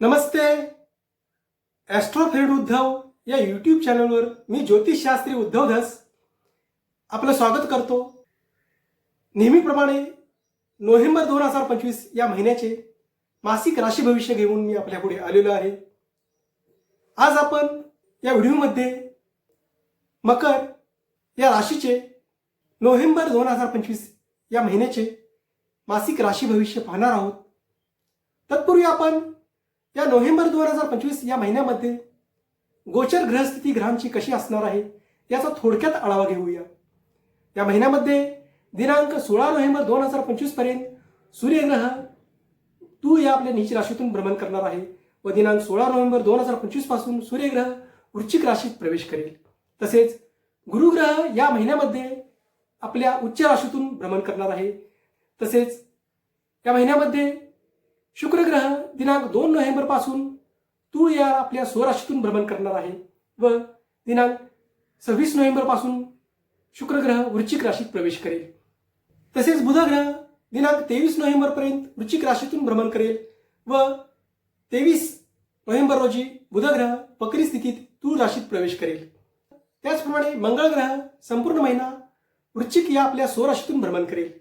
नमस्ते. ॲस्ट्रोफेड उद्धव या यूट्यूब चॅनलवर मी ज्योतिषशास्त्री उद्धव धस आपलं स्वागत करतो. नेहमीप्रमाणे नोव्हेंबर दोन हजार पंचवीस या महिन्याचे मासिक राशी भविष्य घेऊन मी आपल्यापुढे आलेलो आहे. आज आपण या व्हिडिओमध्ये मकर या राशीचे नोव्हेंबर दोन हजार पंचवीस या महिन्याचे मासिक राशी भविष्य पाहणार आहोत. तत्पूर्वी आपण या नोव्हेंबर दोन हजार पंचवीस या महिन्यामध्ये गोचर ग्रहस्थिती ग्रहांची कशी असणार आहे याचा थोडक्यात आढावा घेऊया. या महिन्यामध्ये दिनांक सोळा नोव्हेंबर दोन हजार पंचवीसपर्यंत सूर्यग्रह तू या आपल्या नीच राशीतून भ्रमण करणार आहे व दिनांक सोळा नोव्हेंबर दोन हजार पंचवीसपासून सूर्यग्रह वृश्चिक राशीत प्रवेश करेल. तसेच गुरुग्रह या महिन्यामध्ये आपल्या उच्च राशीतून भ्रमण करणार आहे. तसेच या महिन्यामध्ये शुक्रग्रह दिनांक दोन नोव्हेंबरपासून तूळ या आपल्या स्वराशीतून भ्रमण करणार आहे व दिनांक सव्वीस नोव्हेंबरपासून शुक्रग्रह वृश्चिक राशीत प्रवेश करेल. तसेच बुधग्रह दिनांक तेवीस नोव्हेंबर पर्यंत वृश्चिक राशीतून भ्रमण करेल व तेवीस नोव्हेंबर रोजी बुधग्रह पकरी स्थितीत तूळ राशीत प्रवेश करेल. त्याचप्रमाणे मंगळ ग्रह संपूर्ण महिना वृश्चिक या आपल्या स्वराशीतून भ्रमण करेल.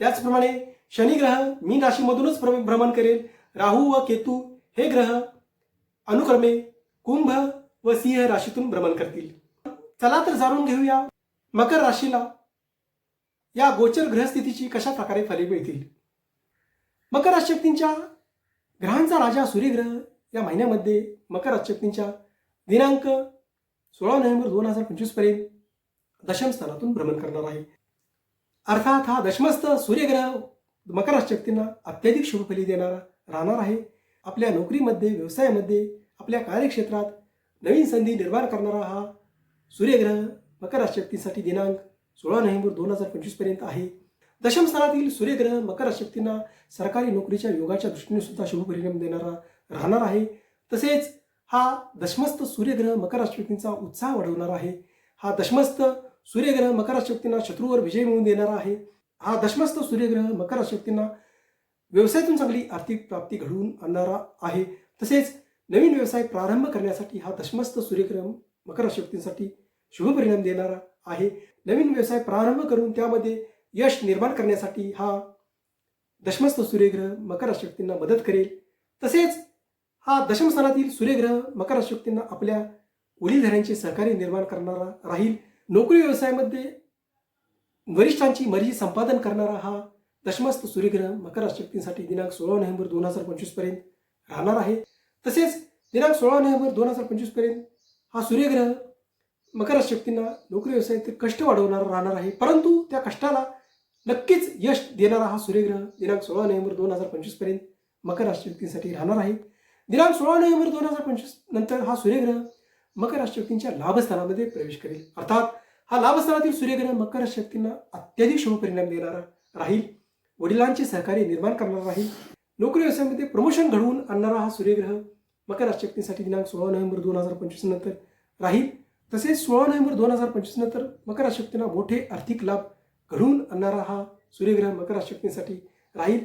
त्याचप्रमाणे शनी ग्रह मीन राशीमधूनच भ्रम- भ्रमण करेल. राहू व केतू हे ग्रह अनुक्रमे कुंभ व सिंह राशीतून भ्रमण करतील. चला तर जाणून घेऊया मकर राशीला या गोचर ग्रहस्थितीची कशा प्रकारे फले मिळतील. मकर राशक्तींच्या ग्रहांचा राजा सूर्यग्रह या महिन्यामध्ये मकर राशक्तींच्या दिनांक सोळा नोव्हेंबर दोन हजार पंचवीसपर्यंत दशम स्थानातून भ्रमण करणार आहे. अर्थात हा दशमस्थ सूर्यग्रह मकर शक्तींना अत्याधिक शुभफली देणारा राहणार आहे. आपल्या नोकरीमध्ये व्यवसायामध्ये आपल्या कार्यक्षेत्रात नवीन संधी निर्माण करणारा हा सूर्यग्रह मकर राशक्तीसाठी दिनांक सोळा नोव्हेंबर दोन हजार पंचवीसपर्यंत आहे. दशमस्थानातील सूर्यग्रह मकर शक्तींना सरकारी नोकरीच्या योगाच्या दृष्टीने सुद्धा शुभ परिणाम देणारा राहणार आहे. तसेच हा दशमस्थ सूर्यग्रह मकर शक्तींचा उत्साह वाढवणार आहे. हा दशमस्थ सूर्यग्रह मकर शक्तींना शत्रूवर विजय मिळवून देणारा आहे. हा दशमस्थ सूर्यग्रह मकर राशक्तींना व्यवसायातून चांगली आर्थिक प्राप्ती घडवून आणणारा आहे. तसेच नवीन व्यवसाय प्रारंभ करण्यासाठी हा दशमस्थ सूर्यग्रह मकर राशक्तींसाठी शुभ परिणाम देणारा आहे. नवीन व्यवसाय प्रारंभ करून त्यामध्ये यश निर्माण करण्यासाठी हा दशमस्थ सूर्यग्रह मकर राशक्तींना मदत करेल. तसेच हा दशमस्थानातील सूर्यग्रह मकर राशक्तींना आपल्या वडीलधाऱ्यांचे सहकार्य निर्माण करणारा राहील. नोकरी व्यवसायामध्ये वरिष्ठांची मर्जी संपादन करणारा हा दशमस्थ सूर्यग्रह मकर राशक्तींसाठी दिनांक सोळा नोव्हेंबर दोन हजार पंचवीसपर्यंत राहणार आहे. तसेच दिनांक सोळा नोव्हेंबर दोन हजार पंचवीसपर्यंत हा सूर्यग्रह मकर शक्तींना नोकरी व्यवसायात कष्ट वाढवणारा राहणार आहे. परंतु त्या कष्टाला नक्कीच यश देणारा हा सूर्यग्रह दिनांक सोळा नोव्हेंबर दोन हजार पंचवीसपर्यंत मकर राशक्तींसाठी राहणार आहे. दिनांक सोळा नोव्हेंबर दोन हजार पंचवीस नंतर हा सूर्यग्रह मकर राशक्तींच्या लाभस्थानामध्ये प्रवेश करेल. अर्थात हा लाभस्थानातील सूर्यग्रह मकर राशक्तींना अत्याधिक शुभ परिणाम देणारा राहील. वडिलांचे सहकार्य निर्माण करणारा राहील. नोकरी व्यवसायामध्ये प्रमोशन घडवून आणणारा हा सूर्यग्रह मकर राशक्तींसाठी दिनांक सोळा नोव्हेंबर दोन हजार पंचवीस नंतर राहील. तसेच सोळा नोव्हेंबर दोन हजार पंचवीस नंतर मकर राशक्तींना मोठे आर्थिक लाभ घडवून आणणारा हा सूर्यग्रह मकर राशक्तींसाठी राहील.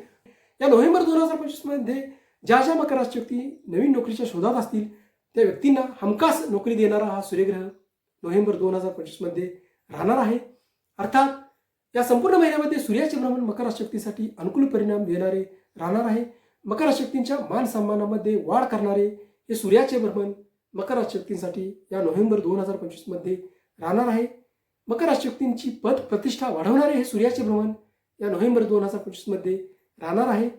या नोव्हेंबर दोन हजार पंचवीसमध्ये ज्या ज्या मकर राशक्ती नवीन नोकरीच्या शोधात असतील त्या व्यक्तींना हमखास नोकरी देणारा हा सूर्यग्रह नोव्हेंबर दोन हजार पंचवीसमध्ये राहणार आहे. अर्थात या संपूर्ण महिन्यामध्ये सूर्याचे भ्रमण मकर शक्तीसाठी अनुकूल परिणाम देणारे राहणार आहे. मकर शक्तींच्या मान सन्मानामध्ये वाढ करणारे हे सूर्याचे भ्रमण मकर शक्तींसाठी या नोव्हेंबर दोन हजार पंचवीसमध्ये राहणार आहे. मकर शक्तींची पद प्रतिष्ठा वाढवणारे हे सूर्याचे भ्रमण या नोव्हेंबर दोन हजार पंचवीसमध्ये राहणार आहे.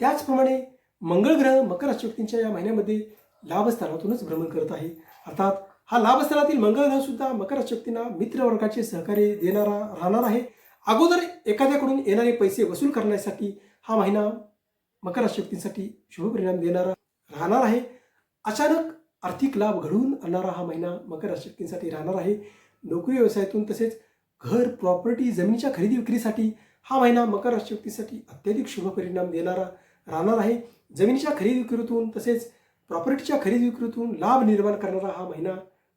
त्याचप्रमाणे मंगळ ग्रह मकर शक्तींच्या या महिन्यामध्ये लाभस्थानातूनच भ्रमण करत आहे. अर्थात हा लाभस्थानातील मंगळ ग्रह सुद्धा मकर शक्तींना मित्रवर्गाचे सहकार्य देणारा राहणार आहे. अगोदर एखाद्याकडून येणारे पैसे वसूल करण्यासाठी हा महिना मकर शक्तींसाठी शुभ परिणाम देणारा राहणार आहे. अचानक आर्थिक लाभ घडवून आणणारा हा महिना मकर शक्तींसाठी राहणार आहे. नोकरी व्यवसायातून तसेच घर प्रॉपर्टी जमिनीच्या खरेदी विक्रीसाठी हा महिना मकर शक्तीसाठी अत्याधिक शुभ परिणाम देणारा राहणार आहे. जमिनीच्या खरेदी विक्रीतून तसेच प्रॉपर्टीच्या खरेदी विक्रीतून लाभ निर्माण करणारा हा महिना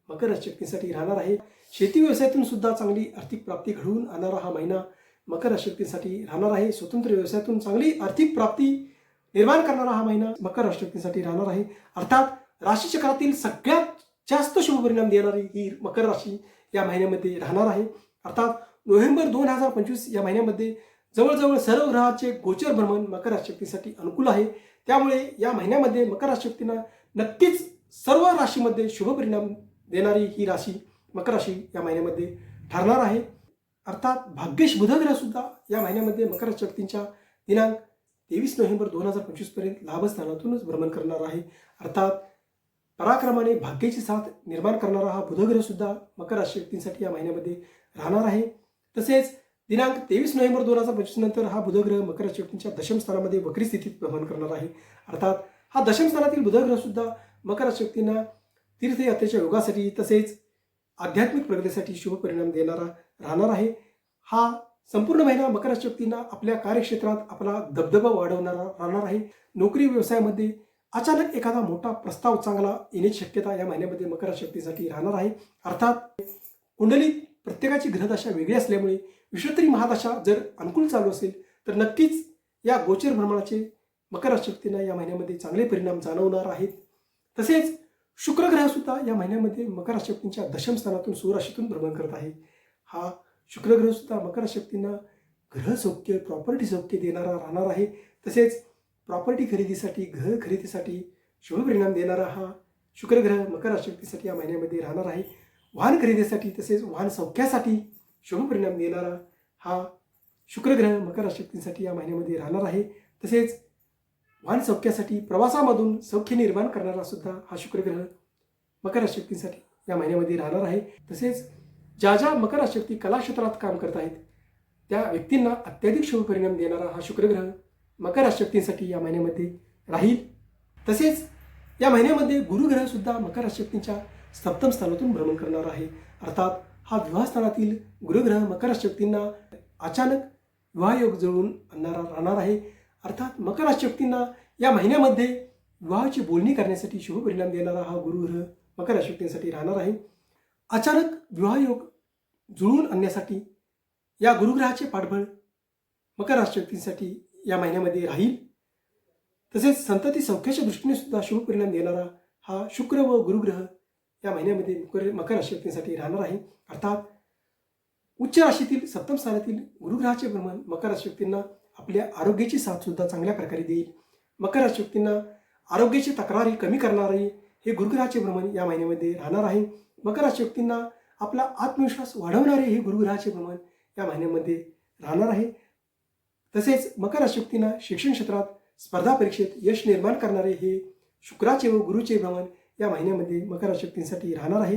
मकर राशक्तीसाठी राहणार आहे. शेती व्यवसायातून सुद्धा चांगली आर्थिक प्राप्ती घडवून आणणारा हा महिना मकर राशक्तीसाठी राहणार आहे. स्वतंत्र व्यवसायातून चांगली आर्थिक प्राप्ती निर्माण करणारा हा महिना मकर राशी राहणार आहे. अर्थात राशीचक्रातील सगळ्यात जास्त शुभपरिणाम देणारी ही मकर राशी या महिन्यामध्ये राहणार आहे. अर्थात नोव्हेंबर दोन हजार पंचवीस या महिन्यामध्ये जवळजवळ सर्व ग्रहाचे गोचर भ्रमण मकर राशी अनुकूल आहे. त्यामुळे या महिन्यामध्ये मकर राशी नक्कीच सर्व राशीमध्ये शुभपरिणाम देणारी ही राशी मकर राशी या महिन्यामध्ये ठरणार आहे. अर्थात भाग्येश बुधग्रहसुद्धा या महिन्यामध्ये मकर शक्तींच्या दिनांक तेवीस नोव्हेंबर दोन हजार पंचवीसपर्यंत लाभस्थानातूनच भ्रमण करणार आहे. अर्थात पराक्रमाने भाग्याची साथ निर्माण करणारा हा बुधग्रहसुद्धा मकर राशी व्यक्तींसाठी या महिन्यामध्ये राहणार आहे. तसेच दिनांक तेवीस नोव्हेंबर दोन हजार पंचवीस नंतर हा बुधग्रह मकर राशी व्यक्तींच्या दशम स्थानामध्ये वक्री स्थितीत भ्रमण करणार आहे. अर्थात हा दशम स्थानातील मकर राशी व्यक्तींना तीर्थयात्रेच्या योगासाठी तसेच आध्यात्मिक प्रगतीसाठी शुभ परिणाम देणारा राहणार आहे. हा संपूर्ण महिना मकर शक्तींना आपल्या कार्यक्षेत्रात आपला दबदबा वाढवणारा राहणार आहे. नोकरी व्यवसायामध्ये अचानक एखादा मोठा प्रस्ताव चांगला येण्याची शक्यता या महिन्यामध्ये मकर शक्तीसाठी राहणार आहे. अर्थात कुंडलीत प्रत्येकाची ग्रहदशा वेगळी असल्यामुळे विश्वतरी महादशा जर अनुकूल चालू असेल तर नक्कीच या गोचर भ्रमणाचे मकर शक्तींना या महिन्यामध्ये चांगले परिणाम जाणवणार आहेत. तसेच शुक्रग्रह सुद्धा या महिन्यामध्ये मकर राशी व्यक्तींच्या दशम स्थानातून सुराशीतून भ्रमण करत आहे. हा शुक्रग्रह सुद्धा मकर राशी ग्रह सौख्य प्रॉपर्टी सौख्य देणारा राहणार आहे. तसेच प्रॉपर्टी खरेदीसाठी घर खरेदीसाठी शुभ परिणाम देणारा हा शुक्र ग्रह मकर राशी या महिन्यामध्ये राहणार आहे. वाहन खरेदीसाठी तसेच वाहन सौख्यासाठी शुभ परिणाम देणारा हा शुक्र ग्रह मकर राशी या महिन्यामध्ये राहणार आहे. तसेच वाहन सौख्यासाठी प्रवासामधून सौख्य निर्माण करणारा सुद्धा हा शुक्रग्रह मकर राशी या महिन्यामध्ये राहणार आहे. तसेच ज्या ज्या मकर राशी कलाक्षेत्रात काम करत आहेत त्या व्यक्तींना अत्याधिक शुभ परिणाम देणारा हा शुक्रग्रह मकर राशी या महिन्यामध्ये राहील. तसेच या महिन्यामध्ये गुरुग्रहसुद्धा मकर राशी सप्तम स्थानातून भ्रमण करणार आहे. अर्थात हा विवाहस्थानातील गुरुग्रह मकर राशी अचानक विवाहयोग जुळवून आणणारा राहणार आहे. अर्थात मकर राशी व्यक्तींना या महिन्यामध्ये विवाहाची बोलणी करण्यासाठी शुभ परिणाम देणारा हा गुरुग्रह मकर राशी व्यक्तींसाठी राहणार आहे. अचानक विवाहयोग जुळवून आणण्यासाठी या गुरुग्रहाचे पाठबळ मकर राशी व्यक्तींसाठी या महिन्यामध्ये राहील. तसेच संतती सौख्याच्या दृष्टीने सुद्धा शुभ परिणाम देणारा हा शुक्र व गुरुग्रह या महिन्यामध्ये मकर मकर राशी व्यक्तींसाठी राहणार आहे. अर्थात उच्च राशीतील सप्तम स्थानातील गुरुग्रहाचे भ्रमण मकर राशी व्यक्तींना आपल्या आरोग्याची साथसुद्धा चांगल्या प्रकारे देईल. मकर राशी व्यक्तींना आरोग्याची तक्रारी कमी करणारे हे गुरुग्रहाचे भ्रमण या महिन्यामध्ये राहणार आहे. मकर राशी व्यक्तींना आपला आत्मविश्वास वाढवणारे हे गुरुग्रहाचे भ्रमण या महिन्यामध्ये राहणार आहे. तसेच मकर राशी व्यक्तींना शिक्षण क्षेत्रात स्पर्धा परीक्षेत यश निर्माण करणारे हे शुक्राचे व गुरुचे भ्रमण या महिन्यामध्ये मकर राशी व्यक्तींसाठी राहणार आहे.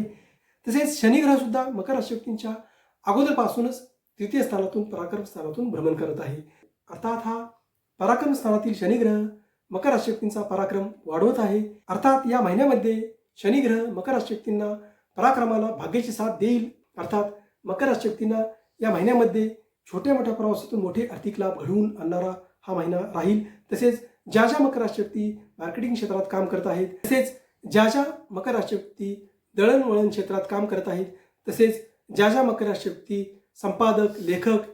तसेच शनिग्रहसुद्धा मकर राशी व्यक्तींच्या अगोदरपासूनच तृतीय स्थानातून पराक्रम स्थानातून भ्रमण करत आहे. अर्थात हा पराक्रम स्थानातील शनिग्रह मकर राशी पराक्रम वाढवत आहे. अर्थात या महिन्यामध्ये शनिग्रह मकर राशी पराक्रमाला भाग्याची साथ देईल. अर्थात मकर राशी या महिन्यामध्ये छोट्या मोठ्या प्रवासातून मोठे आर्थिक लाभ घडवून आणणारा हा महिना राहील. तसेच ज्या ज्या मकर राशी मार्केटिंग क्षेत्रात काम करत आहेत तसेच ज्या ज्या मकर राशी दळणवळण क्षेत्रात काम करत आहेत तसेच ज्या ज्या मकर राशी संपादक लेखक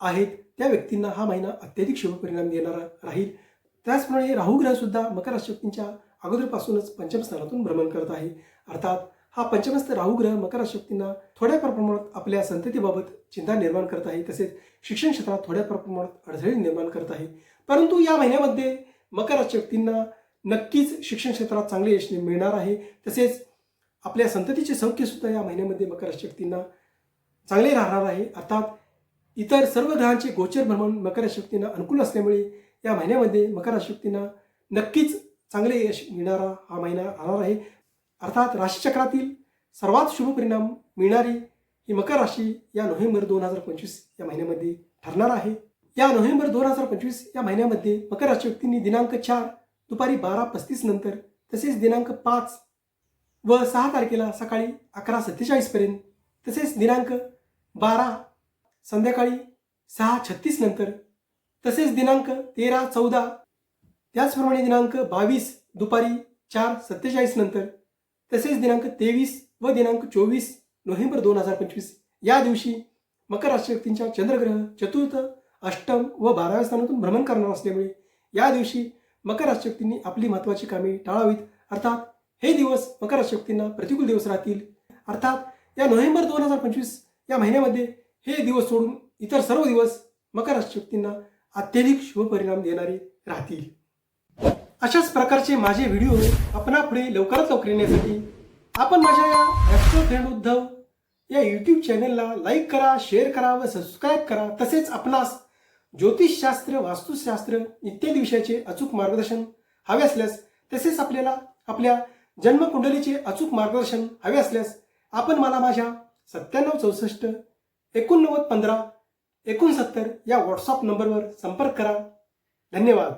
आहेत त्या व्यक्तींना हा महिना अत्याधिक शुभ परिणाम देणारा राहील. त्याचप्रमाणे राहू सुद्धा मकर राशी अगोदरपासूनच पंचमस्थानातून भ्रमण करत आहे. अर्थात हा पंचमस्थ राहुग्रह मकर राशी थोड्याफार प्रमाणात आपल्या संततीबाबत चिंता निर्माण करत आहे. तसेच शिक्षण क्षेत्रात थोड्याफार प्रमाणात अडथळे निर्माण करत आहे. परंतु या महिन्यामध्ये मकर राशी नक्कीच शिक्षण क्षेत्रात चांगले यश मिळणार आहे. तसेच आपल्या संततीचे सौख्य सुद्धा या महिन्यामध्ये मकर राशी चांगले राहणार आहे. अर्थात इतर सर्व ग्रहांचे गोचर भ्रमण मकर राशी अनुकूल असल्यामुळे या महिन्यामध्ये मकर राशी नक्कीच चांगले यश मिळणारा हा महिना राहणार आहे. अर्थात राशीचक्रातील सर्वात शुभ परिणाम मिळणारी ही मकर राशी या नोव्हेंबर दोन हजार पंचवीस या महिन्यामध्ये ठरणार आहे. या नोव्हेंबर दोन हजार पंचवीस या महिन्यामध्ये मकर राशी व्यक्तींनी दिनांक चार दुपारी बारा पस्तीस नंतर तसेच दिनांक पाच व सहा तारखेला सकाळी अकरा सत्तेचाळीसपर्यंत तसेच दिनांक बारा संध्याकाळी सहा छत्तीस नंतर तसेच दिनांक तेरा चौदा त्याचप्रमाणे दिनांक बावीस दुपारी चार सत्तेचाळीस नंतर तसेच दिनांक तेवीस व दिनांक चोवीस नोव्हेंबर दोन हजार पंचवीस. या दिवशी मकर राशी व्यक्तींच्या चंद्रग्रह चतुर्थ अष्टम व बाराव्या स्थानातून भ्रमण करणार असल्यामुळे या दिवशी मकर राशी व्यक्तींनी आपली महत्वाची कामे टाळावीत. अर्थात हे दिवस मकर राशी व्यक्तींना प्रतिकूल दिवस राहतील. अर्थात या नोव्हेंबर दोन हजार पंचवीस या महिन्यामध्ये हे दिवस सोडून इतर सर्व दिवस मकर शक्तींना अत्यधिक शुभ परिणाम देणारे राहतील. अशाच प्रकारचे माझे व्हिडिओ आपणापुढे लवकरात लवकर येण्यासाठी आपण माझ्या या ॲस्ट्रो फ्रेंड उद्धव या यूट्यूब चॅनलला लाईक करा शेअर करा व सबस्क्राईब करा. तसेच आपणास ज्योतिषशास्त्र वास्तुशास्त्र इत्यादी विषयाचे अचूक मार्गदर्शन हवे असल्यास तसेच आपल्याला आपल्या जन्मकुंडलीचे अचूक मार्गदर्शन हवे असल्यास आपण मला माझ्या सत्त्याण्णव चौसष्ट एकोणनव्वद पंधरा एकोणसत्तर या व्हॉट्सअप नंबरवर संपर्क करा. धन्यवाद.